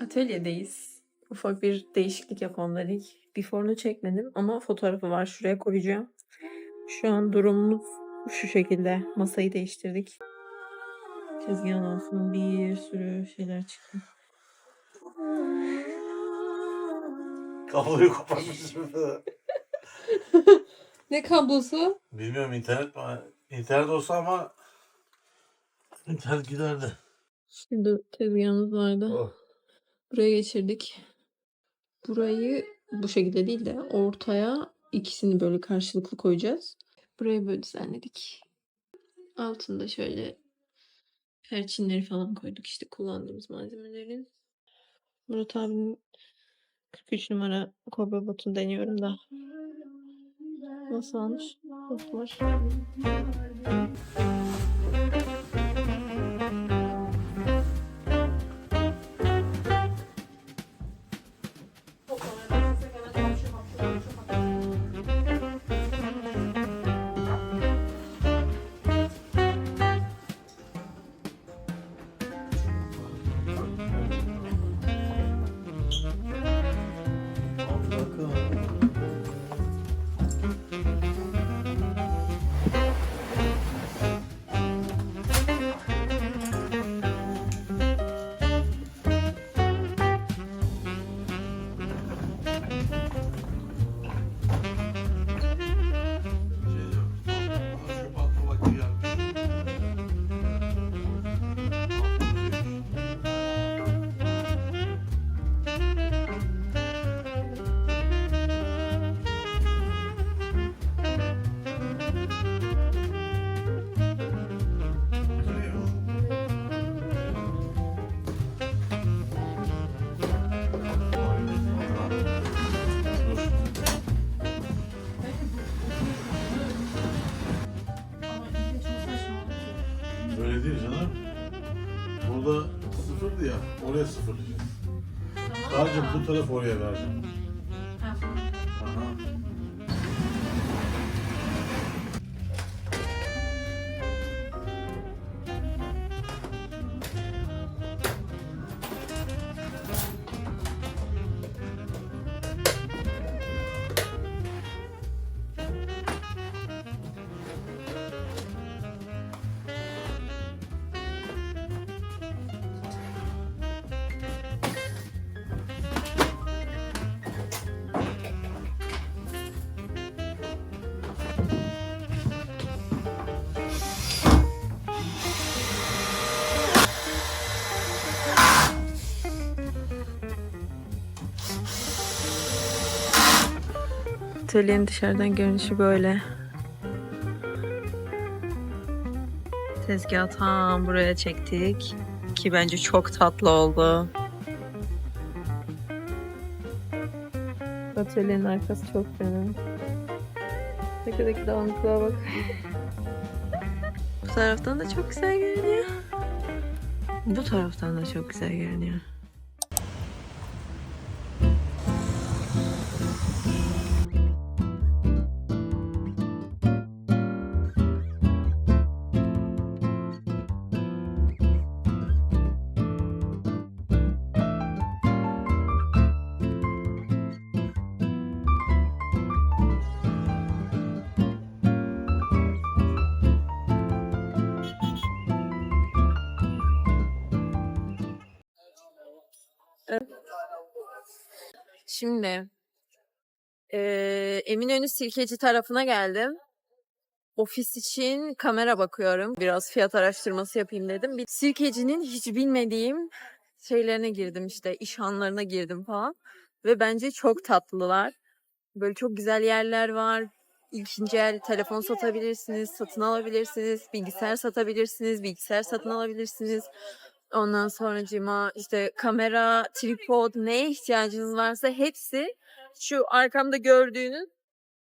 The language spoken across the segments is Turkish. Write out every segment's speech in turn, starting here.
Atölyedeyiz. Ufak bir değişiklik yapalım dedik. Before'unu çekmedim ama fotoğrafı var. Şuraya koyacağım. Şu an durumumuz şu şekilde. Masayı değiştirdik. Tezgahın altına bir sürü şeyler çıktı. Kabloyu kapatmışım. Ne kablosu? Bilmiyorum internet mi? İnternet olsa ama internet giderdi. Şimdi tezgahımız vardı. Oh. Buraya geçirdik. Burayı bu şekilde değil de ortaya ikisini böyle karşılıklı koyacağız. Burayı böyle düzenledik. Altında şöyle perçinleri falan koyduk işte kullandığımız malzemelerin. Murat abinin 43 numara kobra botunu deniyorum da. Nasıl olmuş? Nasıl Öyle değil canım. Burada sıfırdı ya. Oraya sıfırlayacağız. Sadece bu taraf oraya vereceğim. Atölyenin dışarıdan görünüşü böyle. Tezgahı tam buraya çektik. Ki bence çok tatlı oldu. Atölyenin arkası çok fena. Arkadaki dağınıklığa bak. Bu taraftan da çok güzel görünüyor. Bu taraftan da çok güzel görünüyor. Şimdi eee Eminönü Sirkeci tarafına geldim. Ofis için kamera bakıyorum. Biraz fiyat araştırması yapayım dedim. Bir Sirkeci'nin hiç bilmediğim şeylerine girdim işte işhanlarına girdim falan. Ve bence çok tatlılar. Böyle çok güzel yerler var. İkinci el telefon satabilirsiniz, satın alabilirsiniz, bilgisayar satabilirsiniz, bilgisayar satın alabilirsiniz. Ondan sonra cima işte kamera, tripod neye ihtiyacınız varsa hepsi şu arkamda gördüğünüz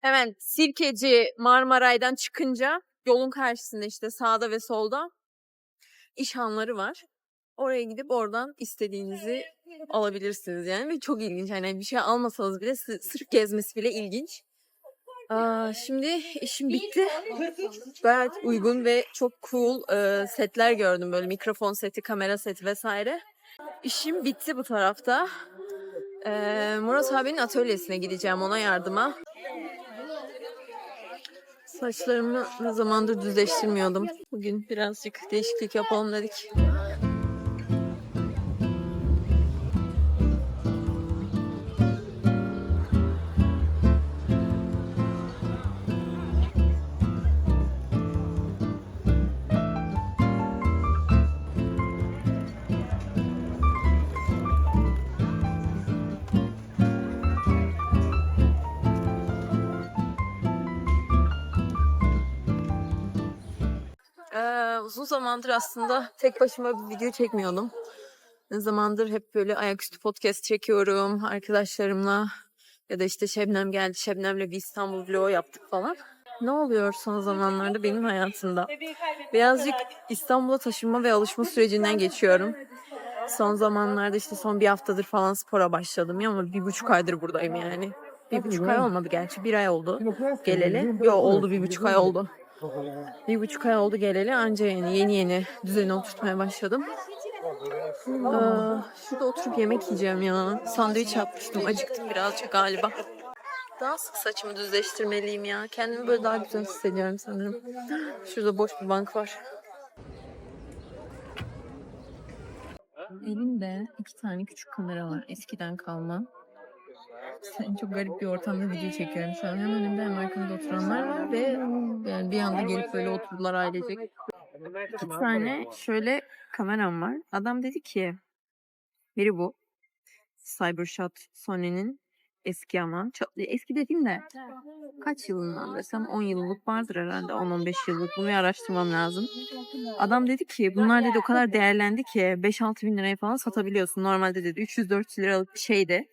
hemen Sirkeci Marmaray'dan çıkınca yolun karşısında işte sağda ve solda işhanları var. Oraya gidip oradan istediğinizi alabilirsiniz yani ve çok ilginç. Hani bir şey almasanız bile sı- sırf gezmesi bile ilginç. Aa, şimdi işim bitti. Gayet uygun ve çok cool e, setler gördüm böyle mikrofon seti, kamera seti vesaire. İşim bitti bu tarafta. Ee, Murat abinin atölyesine gideceğim ona yardıma. Saçlarımı ne zamandır düzleştirmiyordum. Bugün birazcık değişiklik yapalım dedik. Uzun zamandır aslında tek başıma bir video çekmiyordum. Ne zamandır hep böyle ayaküstü podcast çekiyorum arkadaşlarımla. Ya da işte Şebnem geldi, Şebnem'le bir İstanbul vlogu yaptık falan. Ne oluyor son zamanlarda benim hayatımda? Birazcık İstanbul'a taşınma ve alışma sürecinden geçiyorum. Son zamanlarda işte son bir haftadır falan spora başladım ya ama bir buçuk aydır buradayım yani. Bir buçuk ay olmadı gerçi, bir ay oldu geleli. Yo oldu bir buçuk ay oldu. Bir buçuk ay oldu geleli anca yani yeni yeni düzeni oturtmaya başladım. Aa, şurada oturup yemek yiyeceğim ya. Sandviç yapmıştım. Acıktım birazcık galiba. Daha sık saçımı düzleştirmeliyim ya. Kendimi böyle daha güzel hissediyorum sanırım. Şurada boş bir bank var. Elimde iki tane küçük kamera var. Eskiden kalma. Sen çok garip bir ortamda video çekiyorum şu an. Hem önümde hem arkamda oturanlar var ve yani bir anda gelip böyle oturdular ailecek. İki tane şöyle kameram var. Adam dedi ki biri bu. Cybershot Sony'nin eski ama. Çok, eski dediğim de kaç yılından desem 10 yıllık vardır herhalde 10-15 yıllık. Bunu araştırmam lazım. Adam dedi ki bunlar dedi o kadar değerlendi ki 5-6 bin liraya falan satabiliyorsun. Normalde dedi 300-400 liralık bir şeydi.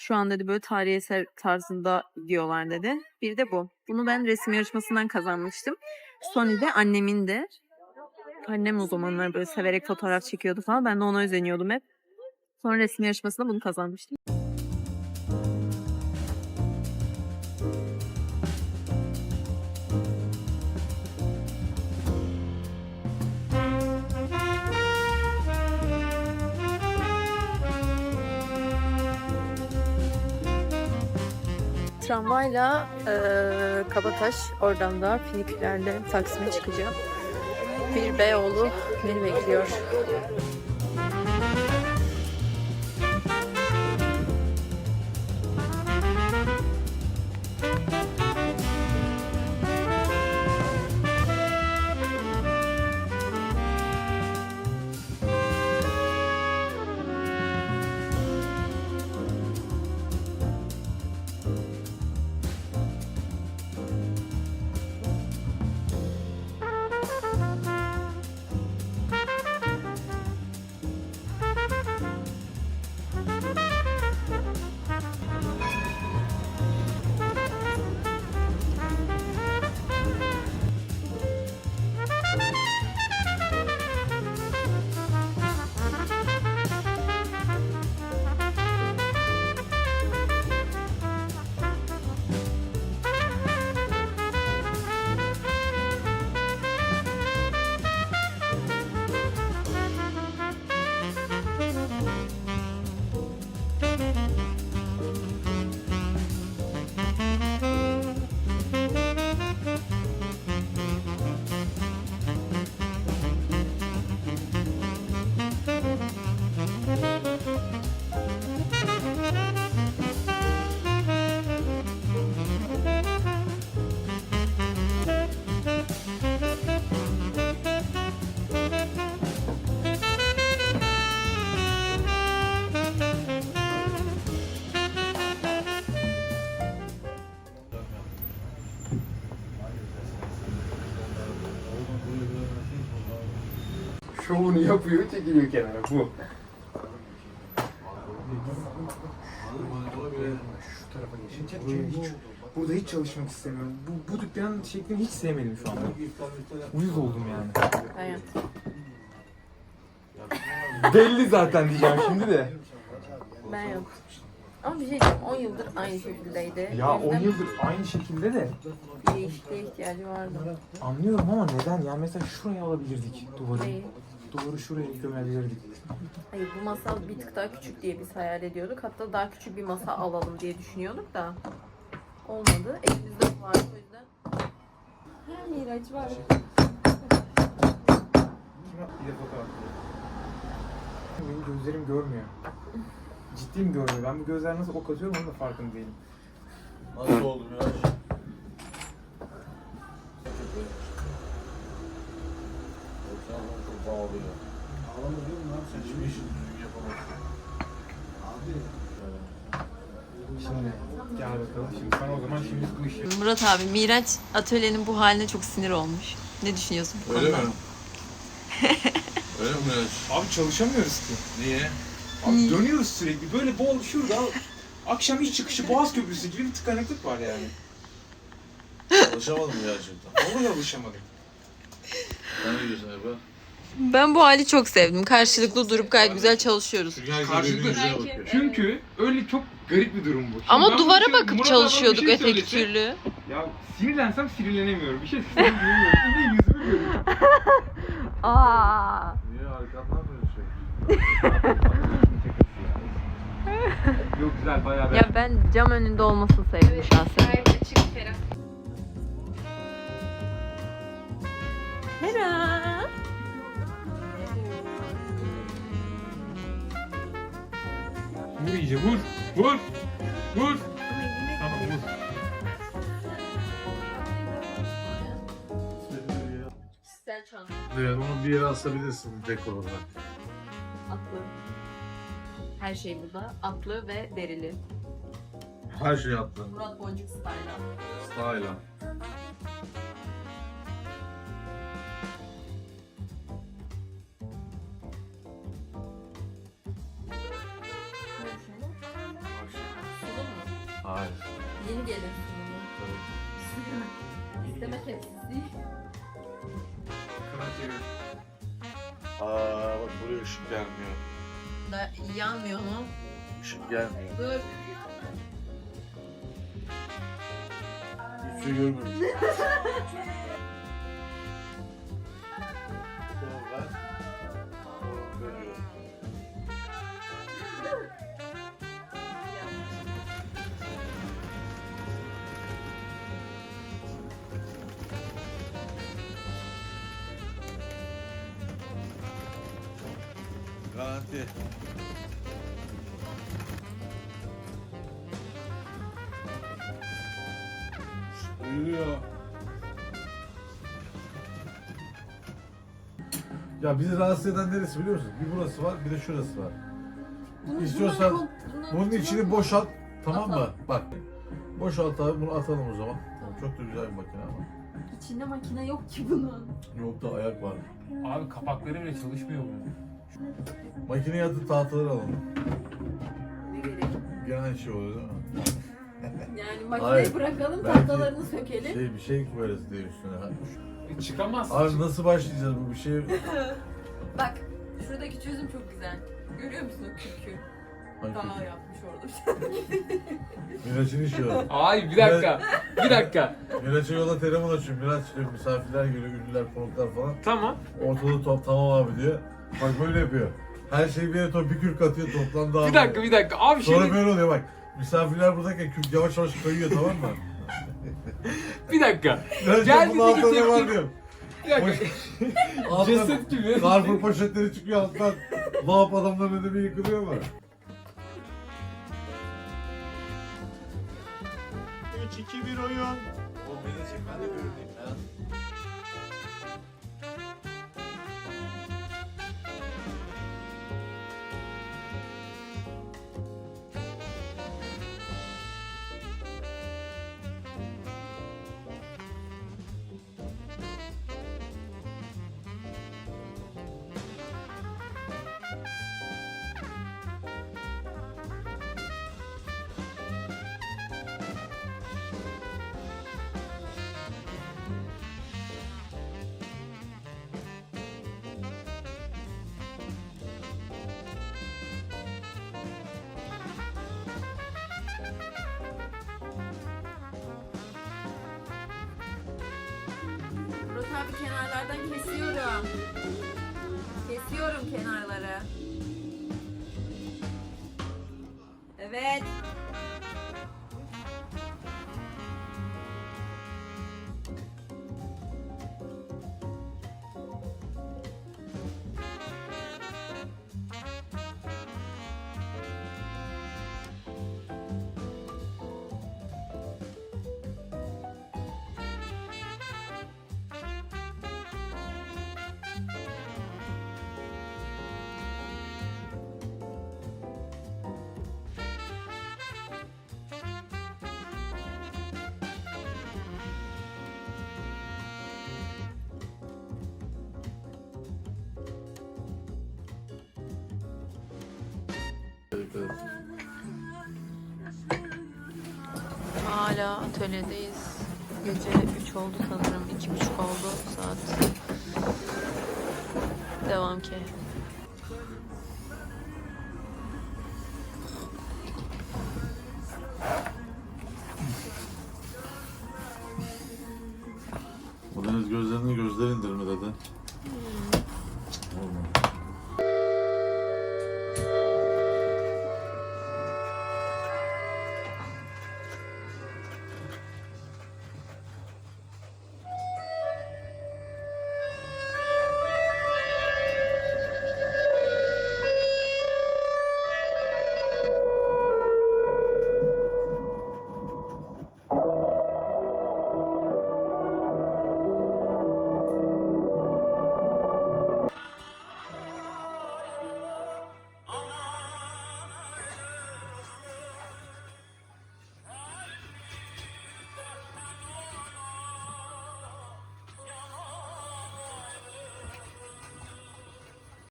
Şu an dedi böyle tarihi eser tarzında diyorlar dedi. Bir de bu. Bunu ben resim yarışmasından kazanmıştım. Sony'de annemin de. Annem o zamanlar böyle severek fotoğraf çekiyordu falan. Ben de ona özeniyordum hep. Sonra resim yarışmasında bunu kazanmıştım. Tramvayla eee Kabataş, oradan da finikülerle Taksim'e çıkacağım. Bir Beyoğlu beni bekliyor. Yapıyor, çekiliyor kenara. Bu. Şu tarafa hiç, burada hiç çalışmak istemiyorum. Bu, bu dükkanın şeklini hiç sevmedim şu anda. Uyuz oldum yani. Aynen. Belli zaten diyeceğim şimdi de. Ben yok. Ama bir şey diyeyim, 10 yıldır aynı şekildeydi. Ya O 10 yüzden yıldır aynı şekilde de Değişikliğe ihtiyacı vardı. anlıyorum ama neden? Yani mesela şuraya alabilirdik duvarı. Değil. Duvarı şuraya gömebilirdik. Hayır bu masa bir tık daha küçük diye biz hayal ediyorduk. Hatta daha küçük bir masa alalım diye düşünüyorduk da. Olmadı. Elimizde bu vardı o yüzden. Ha, Miraç var. Bir de fotoğraf. Benim gözlerim görmüyor. Ciddiyim görmüyor. Ben bu gözler nasıl ok atıyorum onun da farkında değilim. Nasıl oldu biraz? Ya. Ağlama diyorum lan Sen hiçbir işini düzgün yapamazsın. Abi. Şimdi gel bakalım. Şimdi sen o zaman şimdi bu işi... Murat abi Miraç atölyenin bu haline çok sinir olmuş. Ne düşünüyorsun bu Öyle mi? konuda? Öyle mi biraz? Abi çalışamıyoruz ki. Niye? Abi dönüyoruz sürekli. Böyle bol şurada akşam iş çıkışı Boğaz Köprüsü gibi bir tıkanıklık var yani. Çalışamadım gerçekten. Vallahi alışamadım. Ne diyorsun Ebru? Ben bu hali çok sevdim. Karşılıklı durup gayet güzel çalışıyoruz. Karşılıklı-. Çünkü öyle çok garip bir durum bu. Şimdi Ama ben duvara bunu bakıp Murat abi bana bir çalışıyorduk şey öteki söylese, türlü. Ya sinirlensem sinirlenemiyorum. Bir şey sinirlenemiyorum. Bir de yüzümü görüyorum. Aa. Niye arkandan böyle şey? Yok güzel bayağı Ya ben cam önünde olmasını sevdim şahsen. Hera. Vur iyice vur. Vur. Vur. Tamam vur. Evet onu bir yere asabilirsin dekor olarak. Atlı. Her şey burada. Atlı ve derili. Her şeyi attın. Murat Boncuk style'a. Style'a. Işık gelmiyor. Da yanmıyor mu? Işık gelmiyor. Dur. Hiçbir şey görmemiş. Garanti. Uyuyor. Ya bizi rahatsız eden neresi biliyor musun? Bir burası var, bir de şurası var. İstiyorsan bunun içini boşalt, tamam mı? Atalım. Bak, boşalt abi, bunu atalım o zaman. Tamam, çok da güzel bir makine ama. İçinde makine yok ki bunun. Yok da ayak var. Abi kapakları bile çalışmıyor bu. Makineye atıp tahtaları alalım. Ne gerek? Gene şey oluyor değil mi? Yani makineyi Hayır. bırakalım, tahtalarını sökelim. Şey, bir şey koyarız diye üstüne. Çıkamaz. Abi nasıl başlayacağız bu bir şey? Bak, şuradaki çözüm çok güzel. Görüyor musun o kürkü? Daha yapmış orada. Miraç'ın işi o. Ay bir dakika. bir dakika. Miraç'a yola telefon açıyor. Miraç diyor misafirler geliyor, ünlüler, konuklar falan. Tamam. Ortalığı top tamam abi diyor. Bak böyle yapıyor. Her şeyi bir yere top, bir kürk atıyor toplam dağılıyor. Bir dakika bir dakika. Abi Sonra şimdi böyle oluyor bak. Misafirler buradayken kürk yavaş yavaş kayıyor tamam mı? bir dakika. Miraç Gel bunun bir altında ne var diyor. Bir dakika. Alttan Ceset gibi. Carrefour poşetleri çıkıyor alttan. Vahap adamların önünde bir yıkılıyor mu? 3 2 1 oyun. Oğlum beni de çek ben de abi kenarlardan kesiyorum. Kes Kesiyorum kenarları. Evet. Hala atölyedeyiz. Gece 3 oldu sanırım. 2.30 oldu saat. Devam ki.